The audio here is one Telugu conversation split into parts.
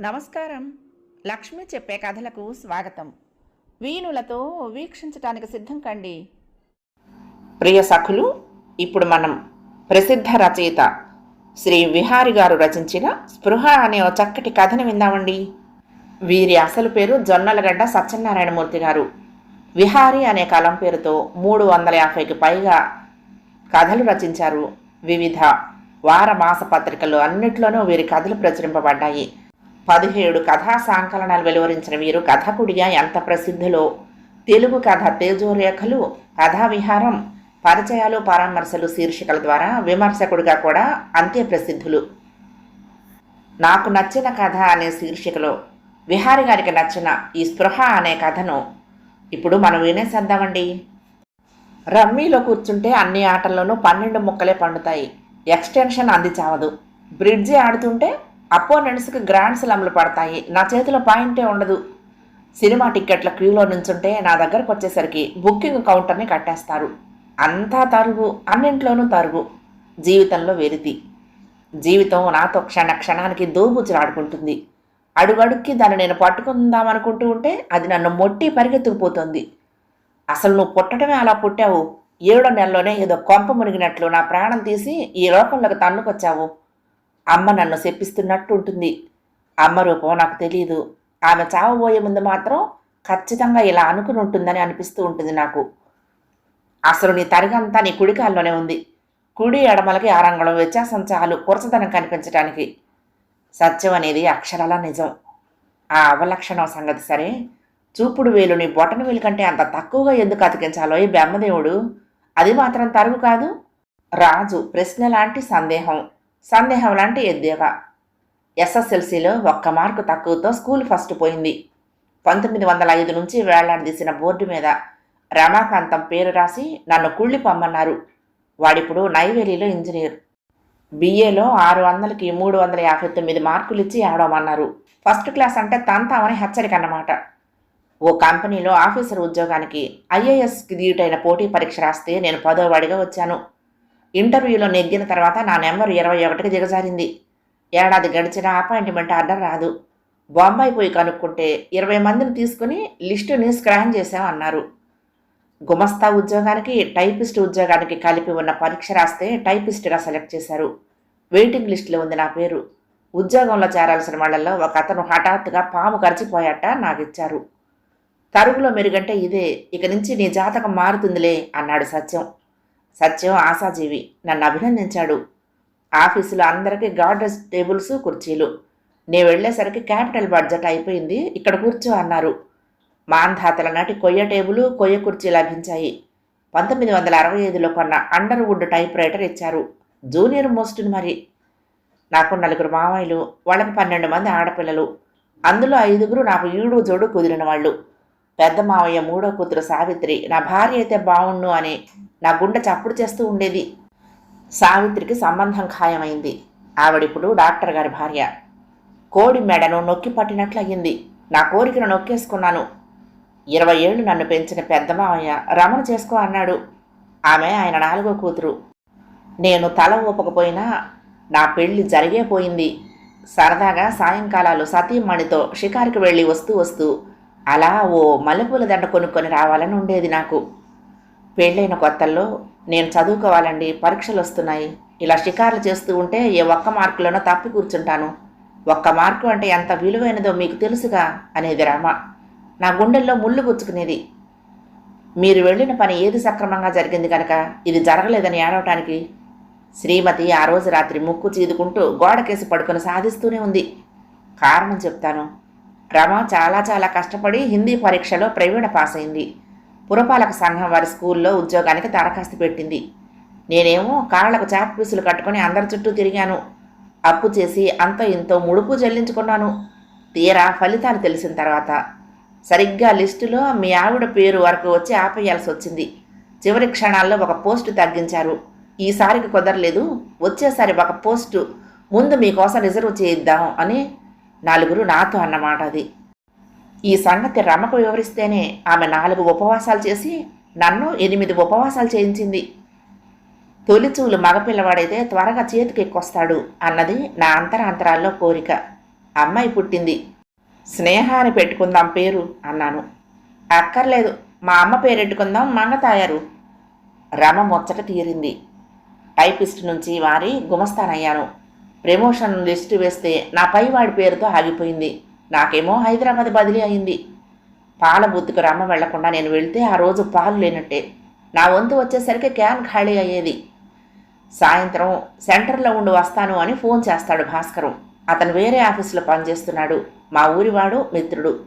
నమస్కారం. లక్ష్మి చెప్పే కథలకు స్వాగతం. వీణులతో వీక్షించటానికి సిద్ధం కండి. ప్రియ సఖులు ఇప్పుడు మనం ప్రసిద్ధ రచయిత శ్రీ విహారి గారు రచించిన స్పృహ అనే ఓ చక్కటి కథను విందామండి. వీరి అసలు పేరు జొన్నలగడ్డ సత్యనారాయణమూర్తి గారు. విహారి అనే కలం పేరుతో మూడు వందల యాభైకి పైగా కథలు రచించారు. వివిధ వార మాస పత్రికలు అన్నిట్లోనూ వీరి కథలు ప్రచురింపబడ్డాయి. పదిహేడు కథా సంకలనాలు వెలువరించిన వీరు కథకుడిగా ఎంత ప్రసిద్ధిలో? తెలుగు కథ తేజోరేఖలు కథా విహారం పరిచయాలు పరామర్శలు శీర్షికల ద్వారా విమర్శకుడిగా కూడా అంతే ప్రసిద్ధులు. నాకు నచ్చిన కథ అనే శీర్షికలో విహారి గారికి నచ్చిన ఈ స్పృహ అనే కథను ఇప్పుడు మనం వినేసేద్దామండి. రమ్మీలో కూర్చుంటే అన్ని ఆటల్లోనూ పన్నెండు ముక్కలే పండుతాయి. ఎక్స్టెన్షన్ అంది చావదు. బ్రిడ్జి ఆడుతుంటే అపోనెంట్స్కి గ్రాండ్ స్లమ్లు పడతాయి. నా చేతిలో పాయింటే ఉండదు. సినిమా టిక్కెట్ల క్యూలో నుంచుంటే నా దగ్గరకు వచ్చేసరికి బుకింగ్ కౌంటర్ని కట్టేస్తారు. అంతా తరుగు అన్నింట్లోనూ తరుగు. జీవితంలో వెలితి జీవితం నాతో క్షణ క్షణానికి దోబుచ్చులాడుకుంటుంది అడుగడుక్కి దాన్ని నేను పట్టుకుందామనుకుంటూ ఉంటే అది నన్ను మొట్టి పరిగెత్తుకుపోతుంది. అసలు నువ్వు పుట్టడమే అలా పుట్టావు. ఏడో నెలలోనే ఏదో కొంప మునిగినట్లు నా ప్రాణం తీసి ఈ లోకంలోకి తన్నుకొచ్చావు. అమ్మ నన్ను శప్పిస్తున్నట్టు ఉంటుంది. అమ్మ రూపం నాకు తెలియదు ఆమె చావబోయే ముందు మాత్రం ఖచ్చితంగా ఇలా అనుకుని ఉంటుందని అనిపిస్తూ ఉంటుంది నాకు. అసలు నీ తరిగంతా నీ కుడికాల్లోనే ఉంది. కుడి ఎడమలకి ఆరంగళం వ్యత్యాసం చాలు. కురచదనం కనిపించడానికి సత్యం అనేది అక్షరాల నిజం. ఆ అవలక్షణం సంగతి సరే. చూపుడు వేలు నీ బొటన వేలు కంటే అంత తక్కువగా ఎందుకు అతికించాలో? ఈ బెమ్మదేవుడు అది మాత్రం తరువు కాదు. రాజు ప్రశ్న లాంటి సందేహం. సందేహం లాంటి ఎద్దేవా. ఎస్ఎస్ఎల్సీలో ఒక్క మార్కు తక్కువతో స్కూల్ ఫస్ట్ పోయింది. పంతొమ్మిది వందల ఐదు నుంచి వేలాడదీసిన బోర్డు మీద రమాకాంతం పేరు రాసి నన్ను కుళ్ళి పొమ్మన్నారు. వాడిప్పుడు నైవేలిలో ఇంజనీర్. బీఏలో ఆరు వందలకి మూడు వందల యాభై తొమ్మిది మార్కులు ఇచ్చి ఆడమన్నారు ఫస్ట్ క్లాస్ అంటే తంతామని హెచ్చరిక అన్నమాట ఓ కంపెనీలో ఆఫీసర్ ఉద్యోగానికి ఐఏఎస్కి దీటైన పోటీ పరీక్ష రాస్తే నేను పదోవాడిగా వచ్చాను. ఇంటర్వ్యూలో నెగ్గిన తర్వాత నా నెంబర్ ఇరవై ఒకటికి దిగజారింది. ఏడాది గడిచిన అపాయింట్మెంట్ ఆర్డర్ రాదు. బొంబాయి పోయి కనుక్కుంటే ఇరవై మందిని తీసుకుని లిస్టుని స్క్రాన్ చేసామన్నారు గుమస్తా ఉద్యోగానికి టైపిస్ట్ ఉద్యోగానికి కలిపి ఉన్న పరీక్ష రాస్తే టైపిస్ట్గా సెలెక్ట్ చేశారు. వెయిటింగ్ లిస్టులో ఉంది నా పేరు. ఉద్యోగంలో చేరాల్సిన వాళ్ళల్లో ఒక అతను హఠాత్తుగా పాము కరిచిపోయాట నాకు ఇచ్చారు తరుగులో మెరుగంటే ఇదే ఇక నుంచి నీ జాతకం మారుతుందిలే అన్నాడు సత్యం. సత్యం ఆశాజీవి నన్ను అభినందించాడు. ఆఫీసులో అందరికీ గార్డెన్స్ టేబుల్స్ కుర్చీలు. నేను వెళ్ళేసరికి క్యాపిటల్ బడ్జెట్ అయిపోయింది ఇక్కడ కూర్చో అన్నారు. మాంధాతల నాటి కొయ్య టేబుల్ కొయ్య కుర్చీ లభించాయి. పంతొమ్మిది వందల అరవై ఐదులో కొన్న అండర్ వుడ్ టైప్ రైటర్ ఇచ్చారు. జూనియర్ మోస్ట్ని మరి. నాకు నలుగురు మామయ్యలు వాళ్ళకి పన్నెండు మంది ఆడపిల్లలు. అందులో ఐదుగురు నాకు ఈడు జోడు కుదిరిన వాళ్ళు పెద్ద మావయ్య మూడో కూతురు సావిత్రి నా భార్య అయితే బావుండు అని నా గుండె చప్పుడు చేస్తూ ఉండేది. సావిత్రికి సంబంధం ఖాయమైంది. ఆవిడిప్పుడు డాక్టర్ గారి భార్య. కోడి మెడను నొక్కి పట్టినట్లు అయ్యింది. నా కోరికను నొక్కేసుకున్నాను. ఇరవై ఏళ్ళు నన్ను పెంచిన పెద్ద మావయ్య రమణ చేసుకో అన్నాడు. ఆమె ఆయన నాలుగో కూతురు. నేను తల ఊపకపోయినా నా పెళ్ళి జరిగే పోయింది. సరదాగా సాయంకాలాలు సతీమణితో షికారికి వెళ్ళి వస్తూ వస్తూ అలా ఓ మల్లెపూల దండ కొనుక్కొని రావాలని ఉండేది నాకు. పెళ్ళైన కొత్తల్లో నేను చదువుకోవాలండి పరీక్షలు వస్తున్నాయి. ఇలా షికార్లు చేస్తూ ఉంటే ఏ ఒక్క మార్కులోనో తప్పి కూర్చుంటాను. ఒక్క మార్కు అంటే ఎంత విలువైనదో మీకు తెలుసుగా అనేది రామ. నా గుండెల్లో ముళ్ళు గుచ్చుకునేది. మీరు వెళ్ళిన పని ఏది సక్రమంగా జరిగింది కనుక ఇది జరగలేదని ఏడవటానికి శ్రీమతి ఆ రోజు రాత్రి ముక్కు చీదుకుంటూ గోడకేసి పడుకొని సాధిస్తూనే ఉంది. కారణం చెప్తాను. రమ చాలా చాలా కష్టపడి హిందీ పరీక్షలో ప్రవీణ పాస్ అయింది పురపాలక సంఘం వారి స్కూల్లో ఉద్యోగానికి దరఖాస్తు పెట్టింది. నేనేమో కాళ్ళకు చాక్ పీసులు కట్టుకొని అందరి చుట్టూ తిరిగాను. అప్పు చేసి అంత ఇంతో ముడుపు చెల్లించుకున్నాను తీరా ఫలితాలు తెలిసిన తర్వాత సరిగ్గా లిస్టులో మీ ఆవిడ పేరు వరకు వచ్చి ఆపేయాల్సి వచ్చింది. చివరి క్షణాల్లో ఒక పోస్టు తగ్గించారు. ఈసారికి కుదరలేదు. వచ్చేసారి ఒక పోస్టు. ముందు మీకోసం రిజర్వ్ చేయిద్దాం అని నలుగురు నాతో అన్నమాట అది ఈ సంగతి రమకు వివరిస్తేనే ఆమె నాలుగు ఉపవాసాలు చేసి నన్ను ఎనిమిది ఉపవాసాలు చేయించింది. తొలిచూలు మగపిల్లవాడైతే త్వరగా చేతికి ఎక్కొస్తాడు అన్నది నా అంతరాంతరాల్లో కోరిక. అమ్మాయి పుట్టింది. స్నేహాన్ని పెట్టుకుందాం పేరు అన్నాను. అక్కర్లేదు మా అమ్మ పేరెట్టుకుందాం మంగతాయారు. రమ ముచ్చట తీరింది. టైపిస్ట్ నుంచి వారి గుమస్తానయ్యాను. ప్రమోషన్ లిస్టు వేస్తే నా పైవాడి పేరుతో ఆగిపోయింది. నాకేమో హైదరాబాద్ బదిలీ అయింది. పాల బుద్ధికి రమ్మ వెళ్ళకుండా నేను వెళ్తే ఆ రోజు పాలు లేనట్టే. నా వంతు వచ్చేసరికి క్యాన్ ఖాళీ అయ్యేది. సాయంత్రం సెంటర్లో ఉండి వస్తాను అని ఫోన్ చేస్తాడు భాస్కరం. అతను వేరే ఆఫీసులో పనిచేస్తున్నాడు. మా ఊరివాడు మిత్రుడు.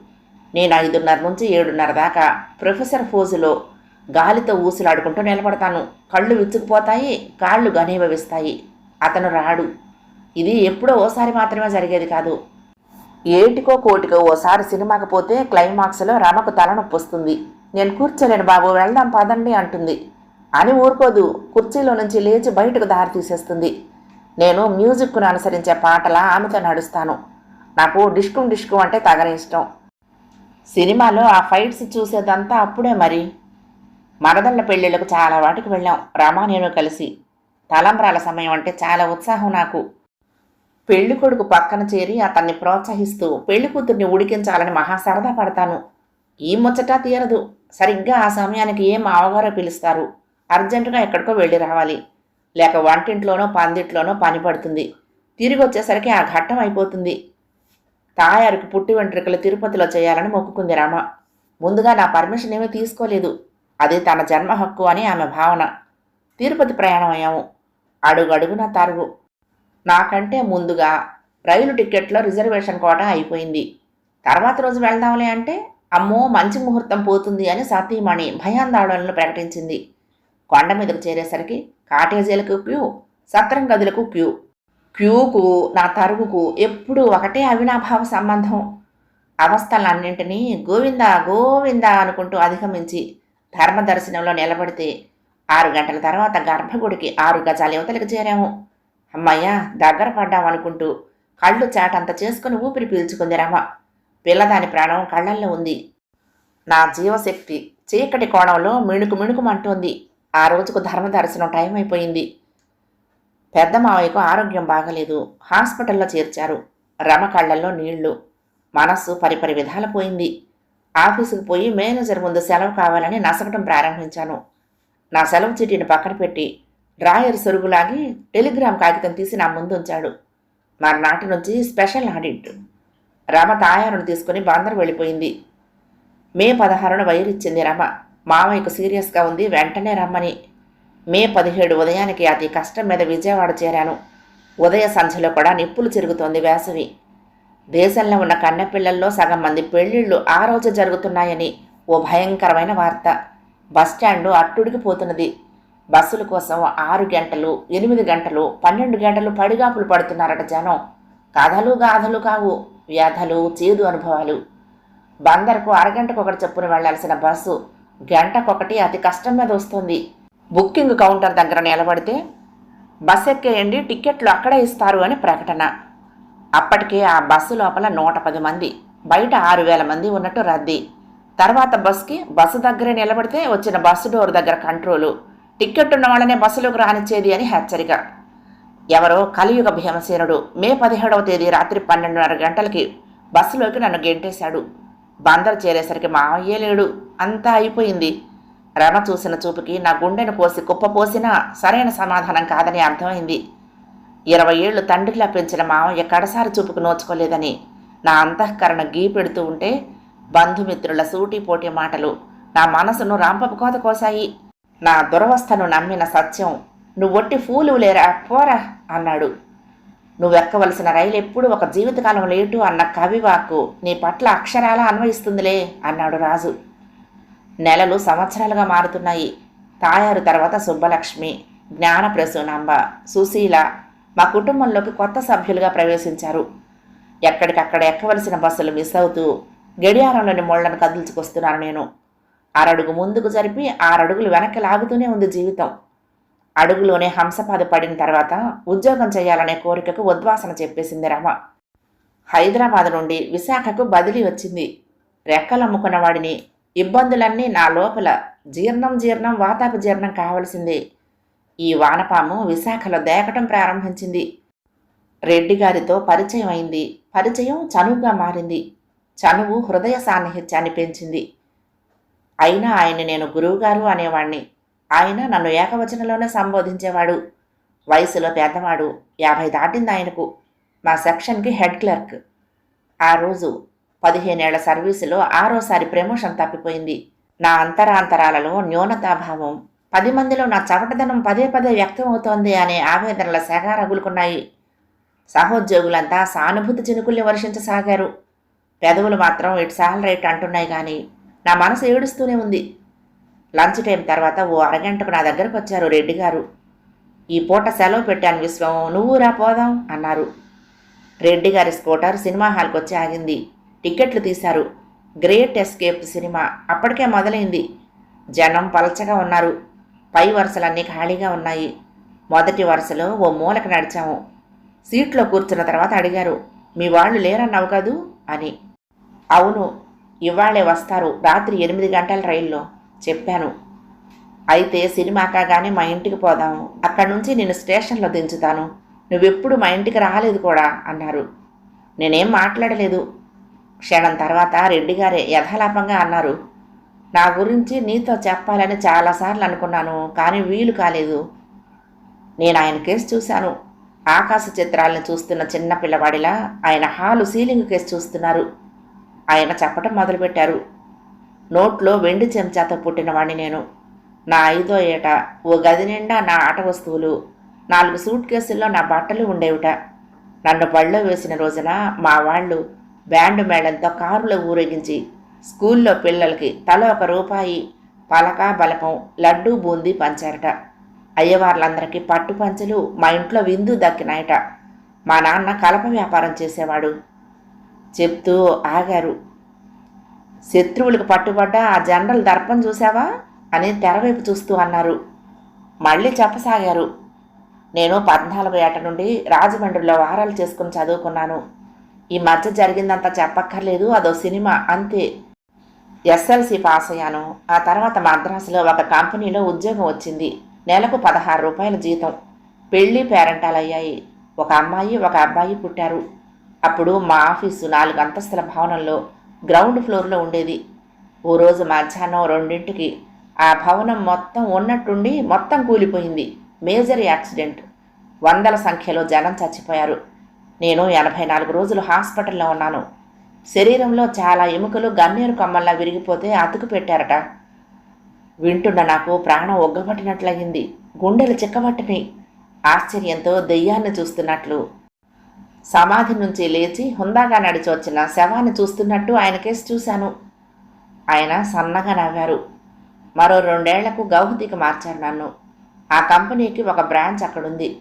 నేను ఐదున్నర నుంచి ఏడున్నర దాకా ప్రొఫెసర్ ఫోజులో గాలితో ఊసులాడుకుంటూ నిలబడతాను. కళ్ళు విచ్చుకుపోతాయి కాళ్ళు గనీభవిస్తాయి అతను రాడు. ఇది ఎప్పుడో ఓసారి మాత్రమే జరిగేది కాదు. ఏటికో కోటికో ఓసారి సినిమాకి పోతే క్లైమాక్స్లో రమకు తలనొప్పి వస్తుంది నేను కూర్చోలేను బాబు వెళ్దాం పదండి అంటుంది. అని ఊరుకోదు కుర్చీలో నుంచి లేచి బయటకు దారి తీసేస్తుంది. నేను మ్యూజిక్ను అనుసరించే పాటలా ఆమెతో నడుస్తాను. నాకు డిష్కు డిష్కు అంటే తగని ఇష్టం. సినిమాలో ఆ ఫైట్స్ చూసేదంతా అప్పుడే మరి. మరదళ్ళ పెళ్ళిళ్ళకు చాలా వాటికి వెళ్ళాం రమా నేను కలిసి. తలంబ్రాల సమయం అంటే చాలా ఉత్సాహం నాకు. పెళ్ళి కొడుకు పక్కన చేరి అతన్ని ప్రోత్సహిస్తూ పెళ్ళి కూతుర్ని ఉడికించాలని మహా సరదా పడతాను. ఈ ముచ్చట తీరదు. సరిగ్గా ఆ సమయానికి ఏం మావగారో పిలుస్తారు. అర్జెంటుగా ఎక్కడికో వెళ్ళి రావాలి. లేక వంటింట్లోనో పందిట్లోనో పని పడుతుంది. తిరిగి వచ్చేసరికి ఆ ఘట్టం అయిపోతుంది. తాయారికి పుట్టి వెంట్రుకలు తిరుపతిలో చేయాలని మొక్కుకుంది రామ. ముందుగా నా పర్మిషన్ ఏమీ తీసుకోలేదు. అది తన జన్మ హక్కు అని ఆమె భావన. తిరుపతి ప్రయాణం అయ్యాము అడుగడుగున తరుగు. నాకంటే ముందుగా రైలు టిక్కెట్లో రిజర్వేషన్ కోట అయిపోయింది. తర్వాత రోజు వెళ్దాంలే అంటే అమ్మో మంచి ముహూర్తం పోతుంది అని సతీమణి భయాందోళనలు ప్రకటించింది. కొండ మీదకు చేరేసరికి కాటేజీలకు క్యూ సత్రం గదులకు క్యూ. క్యూకు నా తరుగుకు ఎప్పుడూ ఒకటే అవినాభావ సంబంధం. అవస్థలన్నింటినీ గోవిందా గోవిందా అనుకుంటూ అధిగమించి ధర్మదర్శనంలో నిలబడితే ఆరు గంటల తర్వాత గర్భగుడికి ఆరు గజాల యువతలకు చేరాము. అమ్మయ్యా దగ్గర పడ్డామనుకుంటూ కళ్ళు చాటంత చేసుకుని ఊపిరి పీల్చుకుంది రమ. పిల్లదాని ప్రాణం కళ్ళల్లో ఉంది. నా జీవశక్తి చీకటి కోణంలో మిణుకు మిణుకుమంటోంది. ఆ రోజుకు ధర్మ దర్శనం టైం అయిపోయింది. పెద్ద మావయ్యకు ఆరోగ్యం బాగలేదు. హాస్పిటల్లో చేర్చారు. రమ కళ్ళల్లో నీళ్ళు మనస్సు పరిపరి విధాల పోయింది. ఆఫీసుకు పోయి మేనేజర్ ముందు సెలవు కావాలని నసకటం ప్రారంభించాను. నా సెలవు చీటీని పక్కన పెట్టి డ్రాయర్ సొరుగులాగి టెలిగ్రామ్ కాగితం తీసి నా ముందుంచాడు. మర్నాటి నుంచి స్పెషల్ ఆడిట్. రమ తాయారును తీసుకుని బందరు వెళ్ళిపోయింది. మే పదహారున వైరిచ్చింది రమ. మామయ్యకు సీరియస్గా ఉంది వెంటనే రమ్మని. మే పదిహేడు ఉదయానికి అతి కష్టం మీద విజయవాడ చేరాను. ఉదయ సంధ్యలో కూడా నిప్పులు చెరుగుతోంది వేసవి. దేశంలో ఉన్న కన్నెపిల్లల్లో సగం మంది పెళ్ళిళ్ళు ఆ రోజు జరుగుతున్నాయని ఓ భయంకరమైన వార్త. బస్టాండు అట్టుడికి పోతున్నది. బస్సుల కోసం ఆరు గంటలు ఎనిమిది గంటలు పన్నెండు గంటలు పడిగాపులు పడుతున్నారట జనం. కథలు గాథలు కావు వ్యాధలు చేదు అనుభవాలు. బందరకు అరగంటకు ఒకటి చెప్పున వెళ్ళాల్సిన బస్సు గంటకొకటి అతి కష్టం మీద వస్తుంది. బుకింగ్ కౌంటర్ దగ్గర నిలబడితే బస్ ఎక్కేయండి టిక్కెట్లు అక్కడే ఇస్తారు అని ప్రకటన. అప్పటికే ఆ బస్సు లోపల నూట పది మంది బయట ఆరు వేల మంది ఉన్నట్టు రద్దీ. తర్వాత బస్కి బస్సు దగ్గరే నిలబడితే వచ్చిన బస్సు డోర్ దగ్గర కంట్రోలు. టిక్కెట్ ఉన్న వాళ్ళనే బస్సులోకి రానిచ్చేది అని హెచ్చరిక. ఎవరో కలియుగ భీమసేనుడు మే పదిహేడవ తేదీ రాత్రి పన్నెండున్నర గంటలకి బస్సులోకి నన్ను గెంటేశాడు. బందరు చేరేసరికి మావయ్యే లేడు. అంతా అయిపోయింది. రమ చూసిన చూపుకి నా గుండెను కోసి కుప్ప పోసినా సరైన సమాధానం కాదని అర్థమైంది. ఇరవై ఏళ్ళు తండ్రిలా పెంచిన మావయ్య కడసారి చూపుకు నోచుకోలేదని నా అంతఃకరణ గీ పెడుతూ ఉంటే బంధుమిత్రుల సూటిపోటీ మాటలు నా మనసును రాంపపు కోత కోసాయి నా దురవస్థను నమ్మిన సత్యం నువ్వొట్టి ఫూలు లేరా? పోరా అన్నాడు. నువ్వెక్కవలసిన రైలు ఎప్పుడు ఒక జీవితకాలం లేటు అన్న కవివాక్కు నీ పట్ల అక్షరాల అన్వయిస్తుందిలే అన్నాడు రాజు. నెలలు సంవత్సరాలుగా మారుతున్నాయి. తాయారు తర్వాత సుబ్బలక్ష్మి జ్ఞానప్రసూనాంబ సుశీల మా కుటుంబంలోకి కొత్త సభ్యులుగా ప్రవేశించారు. ఎక్కడికక్కడ ఎక్కవలసిన బస్సులు మిస్ అవుతూ గడియారంలోని ముళ్ళను కదిల్చుకొస్తున్నాను నేను. అరడుగు ముందుకు జరిపి ఆరడుగులు వెనక్కి లాగుతూనే ఉంది జీవితం. అడుగులోనే హంసపాద పడిన తర్వాత ఉద్యోగం చేయాలనే కోరికకు ఉద్వాసన చెప్పేసింది రమ. హైదరాబాద్ నుండి విశాఖకు బదిలీ వచ్చింది. రెక్కలమ్ముకున్న వాడిని ఇబ్బందులన్నీ నా లోపల. జీర్ణం జీర్ణం వాతాప జీర్ణం కావలసింది. ఈ వానపాము విశాఖలో దేకటం ప్రారంభించింది. రెడ్డి గారితో పరిచయం అయింది. పరిచయం చనువుగా మారింది. చనువు హృదయ సాన్నిహిత్యాన్ని పెంచింది. అయినా ఆయన నేను గురువుగారు అనేవాణ్ణి. ఆయన నన్ను ఏకవచనంలోనే సంబోధించేవాడు. వయసులో పెద్దవాడు యాభై దాటింది ఆయనకు. మా సెక్షన్కి హెడ్ క్లర్క్. ఆ రోజు పదిహేనేళ్ళ సర్వీసులో ఆరోసారి ప్రమోషన్ తప్పిపోయింది. నా అంతరాంతరాలలో న్యూనతాభావం. పది మందిలో నా చవటదనం పదే పదే వ్యక్తమవుతోంది అనే ఆవేదనల సెగ రగులుకున్నాయి. సహోద్యోగులంతా సానుభూతి చినుకుల్ని వర్షించసాగారు. పెదవులు మాత్రం ఇటు సాల్ రైట్ అంటున్నాయి కానీ నా మనసు ఏడుస్తూనే ఉంది. లంచ్ టైం తర్వాత ఓ అరగంటకు నా దగ్గరకు వచ్చారు రెడ్డి గారు. ఈ పూట సెలవు పెట్టాను విశ్వం నువ్వు రా పోదాం అన్నారు. రెడ్డి గారి స్కూటర్ సినిమా హాల్కి వచ్చి ఆగింది. టిక్కెట్లు తీశారు. గ్రేట్ ఎస్కేప్ సినిమా. అప్పటికే మొదలైంది. జనం పలచగా ఉన్నారు. పై వరుసలన్నీ ఖాళీగా ఉన్నాయి. మొదటి వరుసలో ఓ మూలకు నడిచాము. సీట్లో కూర్చున్న తర్వాత అడిగారు మీ వాళ్ళు లేరన్నావు కదూ? అని. అవును ఇవాళే వస్తారు. రాత్రి ఎనిమిది గంటల రైల్లో. చెప్పాను. అయితే సినిమా కాగానే మా ఇంటికి పోదాము అక్కడి నుంచి నేను స్టేషన్లో దించుతాను. నువ్వెప్పుడు మా ఇంటికి రాలేదు కూడా అన్నారు. నేనేం మాట్లాడలేదు. క్షణం తర్వాత రెడ్డి గారే యథాలాపంగా అన్నారు. నా గురించి నీతో చెప్పాలని చాలాసార్లు అనుకున్నాను కానీ వీలు కాలేదు. నేను ఆయన కేసు చూశాను. ఆకాశ చిత్రాలను చూస్తున్న చిన్న పిల్లవాడిలా ఆయన హాలు సీలింగ్ కేసు చూస్తున్నారు. ఆయన చెప్పటం మొదలుపెట్టారు. నోట్లో వెండి చెంచాతో పుట్టినవాడిని నేను. నా ఐదో ఏట ఓ గది నిండా నా ఆట వస్తువులు నాలుగు సూట్ కేసుల్లో నా బట్టలు ఉండేవిట. నన్ను బళ్ళో వేసిన రోజున మా వాళ్ళు బ్యాండ్ మేళంతో కారులో ఊరేగించి స్కూల్లో పిల్లలకి తల ఒక రూపాయి పలక బలపం లడ్డూ బూందీ పంచారట. అయ్యవార్లందరికీ పట్టు పంచలు మా ఇంట్లో విందు దక్కినాయట. మా నాన్న కలప వ్యాపారం చేసేవాడు. చెప్తూ ఆగారు. శత్రువులకు పట్టుబడ్డ ఆ జనరల్ దర్పం చూసావా అని తెరవైపు చూస్తూ అన్నారు. మళ్ళీ చెప్పసాగారు. నేను పద్నాలుగు ఏట నుండి రాజమండ్రిలో వారాలు చేసుకుని చదువుకున్నాను. ఈ మధ్య జరిగిందంతా చెప్పక్కర్లేదు అదో సినిమా అంతే. ఎస్ఎల్సి పాస్ అయ్యాను. ఆ తర్వాత మద్రాసులో ఒక కంపెనీలో ఉద్యోగం వచ్చింది. నెలకు పదహారు రూపాయల జీతం. పెళ్ళి పేరెంటాలు అయ్యాయి ఒక అమ్మాయి ఒక అబ్బాయి పుట్టారు. అప్పుడు మా ఆఫీసు నాలుగు అంతస్తుల భవనంలో గ్రౌండ్ ఫ్లోర్లో ఉండేది. ఓ రోజు మధ్యాహ్నం రెండింటికి ఆ భవనం మొత్తం ఉన్నట్టుండి మొత్తం కూలిపోయింది. Major accident. వందల సంఖ్యలో జనం చచ్చిపోయారు. నేను ఎనభై నాలుగు రోజులు హాస్పిటల్లో ఉన్నాను. శరీరంలో చాలా ఎముకలు గన్నేరు కొమ్మల్లా విరిగిపోతే అతుకు పెట్టారట. వింటున్న నాకు ప్రాణం ఒగ్గబట్టినట్లయింది. గుండెలు చిక్కబట్టినాయి. ఆశ్చర్యంతో దెయ్యాన్ని చూస్తున్నట్లు సమాధి నుంచి లేచి హుందాగా నడిచి వచ్చిన శవాన్ని చూస్తున్నట్టు ఆయన కేసు చూశాను. ఆయన సన్నగా నవ్వారు. మరో రెండేళ్ళకు గౌహతికి మార్చారు నన్ను. ఆ కంపెనీకి ఒక బ్రాంచ్ అక్కడుంది.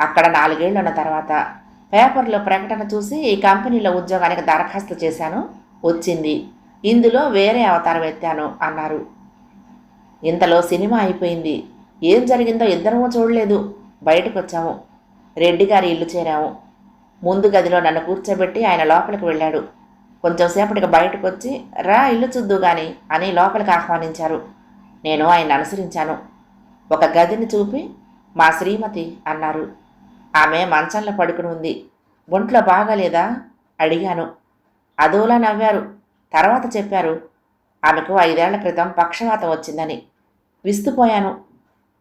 అక్కడ నాలుగేళ్ళు ఉన్న తర్వాత పేపర్లో ప్రకటన చూసి ఈ కంపెనీలో ఉద్యోగానికి దరఖాస్తు చేశాను. వచ్చింది. ఇందులో వేరే అవతారం ఎత్తాను అన్నారు. ఇంతలో సినిమా అయిపోయింది. ఏం జరిగిందో ఇద్దరమూ చూడలేదు. బయటకు వచ్చాము రెడ్డి గారి ఇల్లు చేరాము. ముందు గదిలో నన్ను కూర్చోబెట్టి ఆయన లోపలికి వెళ్ళాడు. కొంచెం సేపటికి బయటకు వచ్చి రా ఇల్లు చూద్దు గాని అని లోపలికి ఆహ్వానించారు. నేను ఆయన అనుసరించాను. ఒక గదిని చూపి మా శ్రీమతి అన్నారు. ఆమె మంచంలో పడుకుని ఉంది. ఒంట్లో బాగాలేదా? అడిగాను. అదోలా నవ్వారు. తర్వాత చెప్పారు ఆమెకు ఐదేళ్ళ క్రితం పక్షవాతం వచ్చిందని. విస్తుపోయాను.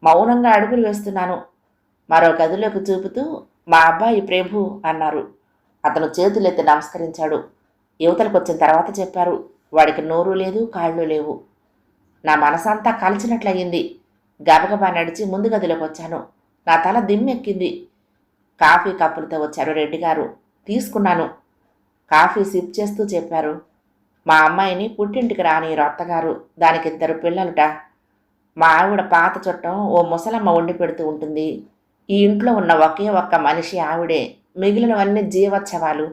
మౌనంగా అడుగులు వేస్తున్నాను. మరో గదిలోకి చూపుతూ మా అబ్బాయి ప్రభు అన్నారు. అతను చేతులెత్తి నమస్కరించాడు. యువతలకు వచ్చిన తర్వాత చెప్పారు వాడికి నోరు లేదు కాళ్ళు లేవు. నా మనసంతా కలిచినట్లయింది. గబగబా నడిచి ముందు గదిలోకి వచ్చాను నా తల దిమ్మెక్కింది. కాఫీ కప్పులతో వచ్చారు రెడ్డి గారు తీసుకున్నాను. కాఫీ సిప్ చేస్తూ చెప్పారు. మా అమ్మాయిని పుట్టింటికి రాని అత్తగారు. దానికి ఇద్దరు పిల్లలుట. మా ఆవిడ పాత చుట్టం ఓ ముసలమ్మ వండి పెడుతూ ఉంటుంది. ఈ ఇంట్లో ఉన్న ఒకే ఒక్క మనిషి ఆవిడే. మిగిలినవన్నీ జీవోత్సవాలు.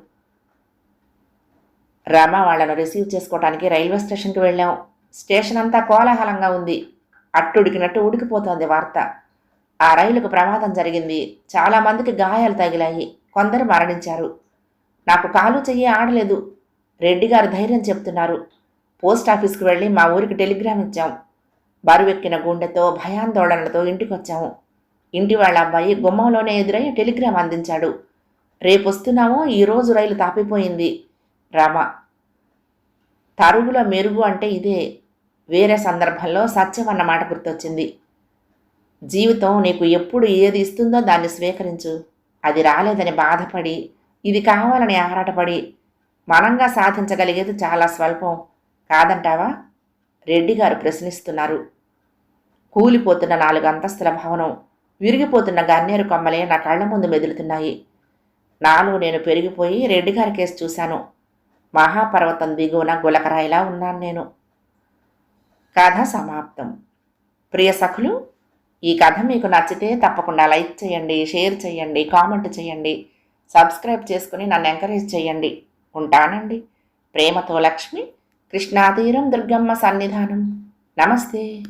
రామ వాళ్ళను రిసీవ్ చేసుకోవడానికి రైల్వే స్టేషన్కి వెళ్ళాం. స్టేషన్ అంతా కోలాహలంగా ఉంది. అట్టుడికినట్టు ఉడికిపోతోంది వార్త. ఆ రైలుకు ప్రమాదం జరిగింది. చాలామందికి గాయాలు తగిలాయి. కొందరు మరణించారు. నాకు కాలు చెయ్యి ఆడలేదు. రెడ్డి గారు ధైర్యం చెప్తున్నారు. పోస్ట్ ఆఫీస్కి వెళ్ళి మా ఊరికి టెలిగ్రామ్ ఇచ్చాం. బరువెక్కిన గుండెతో భయాందోళనలతో ఇంటికి వచ్చాము ఇంటి వాళ్ళ అబ్బాయి గుమ్మంలోనే ఎదురై టెలిగ్రామ్ అందించాడు. రేపు వస్తున్నామో ఈరోజు రైలు తాపిపోయింది. రామ. తరుగుల మెరుగు అంటే ఇదే. వేరే సందర్భంలో సత్యం అన్న మాట గుర్తొచ్చింది. జీవితం నీకు ఎప్పుడు ఏది ఇస్తుందో దాన్ని స్వీకరించు. అది రాలేదని బాధపడి ఇది కావాలని ఆరాటపడి మనంగా సాధించగలిగేది చాలా స్వల్పం. కాదంటావా? రెడ్డి గారు ప్రశ్నిస్తున్నారు. కూలిపోతున్న నాలుగు అంతస్తుల భవనం విరిగిపోతున్న గన్నేరు కొమ్మలే నా కళ్ళ ముందు మెదులుతున్నాయి. నాలో నేను పెరిగిపోయి రెడ్డిగారి కేసు చూశాను. మహాపర్వతం దిగువన గులకరాయిలా ఉన్నాను నేను. కథ సమాప్తం. ప్రియ సఖులు ఈ కథ మీకు నచ్చితే తప్పకుండా లైక్ చేయండి షేర్ చేయండి కామెంట్ చేయండి సబ్స్క్రైబ్ చేసుకుని నన్ను ఎంకరేజ్ చేయండి. ఉంటానండి. ప్రేమతో లక్ష్మి కృష్ణాతీరం దుర్గమ్మ సన్నిధానం. నమస్తే.